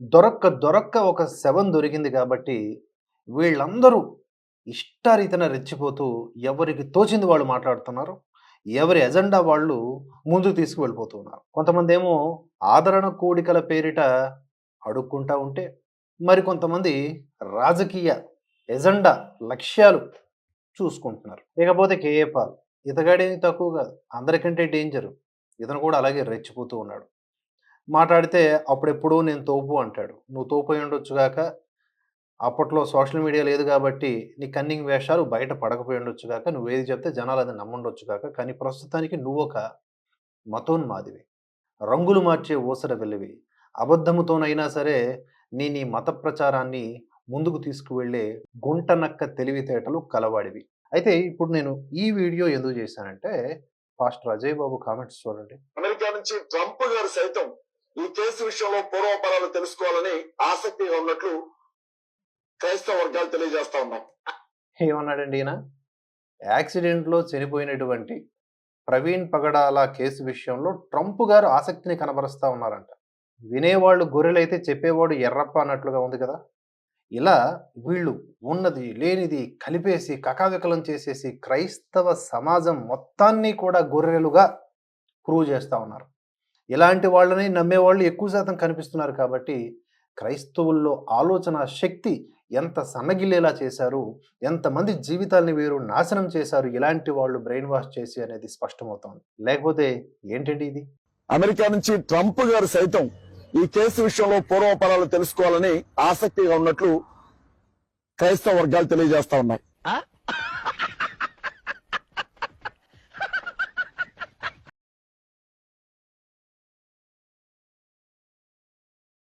దొరక్క దొరక్క ఒక శవం దొరికింది కాబట్టి వీళ్ళందరూ ఇష్టారీతన రెచ్చిపోతూ ఎవరికి తోచింది వాళ్ళు మాట్లాడుతున్నారు ఎవరి ఎజెండా వాళ్ళు ముందుకు తీసుకువెళ్ళిపోతున్నారు కొంతమంది ఏమో ఆదరణ కూడికల పేరిట అడుక్కుంటా ఉంటే మరికొంతమంది రాజకీయ ఎజెండా లక్ష్యాలు చూసుకుంటున్నారు. ఇకపోతే కేఏపాల్ ఇతగాడేమి తక్కువ కాదు అందరికంటే డేంజర్. ఇతను కూడా అలాగే రెచ్చిపోతూ ఉన్నాడు. మాట్లాడితే అప్పుడెప్పుడూ నేను తోపు అంటాడు. నువ్వు తోపు అయి ఉండొచ్చుగాక అప్పట్లో సోషల్ మీడియా లేదు కాబట్టి నీ కన్నింగ్ వేషాలు బయట పడకపోయి ఉండొచ్చుగాక నువ్వేది చెప్తే జనాలు అది నమ్ముండొచ్చుగాక కానీ ప్రస్తుతానికి నువ్వు ఒక మతోన్మాదివి. రంగులు మార్చే ఊసర వెళ్ళివి అబద్ధముతోనైనా సరే నీ నీ మత ప్రచారాన్ని ముందుకు తీసుకువెళ్ళే గుంటనక్క తెలివితేటలు కలవాడివి. అయితే ఇప్పుడు నేను ఈ వీడియో ఎందుకు చేశానంటే పాస్టర్ అజయ్ బాబు కామెంట్స్ చూడండి. అమెరికా నుంచి ట్రంప్ గారు సైతం ఈ కేసు విషయంలో పూర్వపరాలు తెలుసుకోవాలని ఆసక్తిగా ఉన్నట్లు క్రైస్తవ వర్గాలు తెలియజేస్తా ఉన్నాం. ఏమన్నాడండి ఈయన? యాక్సిడెంట్లో చనిపోయినటువంటి ప్రవీణ్ పగడాల కేసు విషయంలో ట్రంప్ గారు ఆసక్తిని కనబరుస్తూ ఉన్నారంట. వినేవాళ్ళు గొర్రెలైతే చెప్పేవాడు ఎర్రప్ప అన్నట్లుగా ఉంది కదా. ఇలా వీళ్ళు ఉన్నది లేనిది కలిపేసి కకావికలం చేసేసి క్రైస్తవ సమాజం మొత్తాన్ని కూడా గొర్రెలుగా ప్రూవ్ చేస్తూ ఉన్నారు. ఇలాంటి వాళ్ళని నమ్మేవాళ్ళు ఎక్కువ శాతం కనిపిస్తున్నారు కాబట్టి క్రైస్తవుల్లో ఆలోచన శక్తి ఎంత సన్నగిల్లేలా చేశారు ఎంతమంది జీవితాల్ని వీరు నాశనం చేశారు ఇలాంటి వాళ్ళు బ్రెయిన్ వాష్ చేసి అనేది స్పష్టమవుతోంది. లేకపోతే ఏంటండి ఇది? అమెరికా నుంచి ట్రంప్ గారు సైతం ఈ కేసు విషయంలో పూర్వపరాలు తెలుసుకోవాలని ఆసక్తిగా ఉన్నట్లు క్రైస్తవ వర్గాలు తెలియజేస్తా ఉన్నాయి.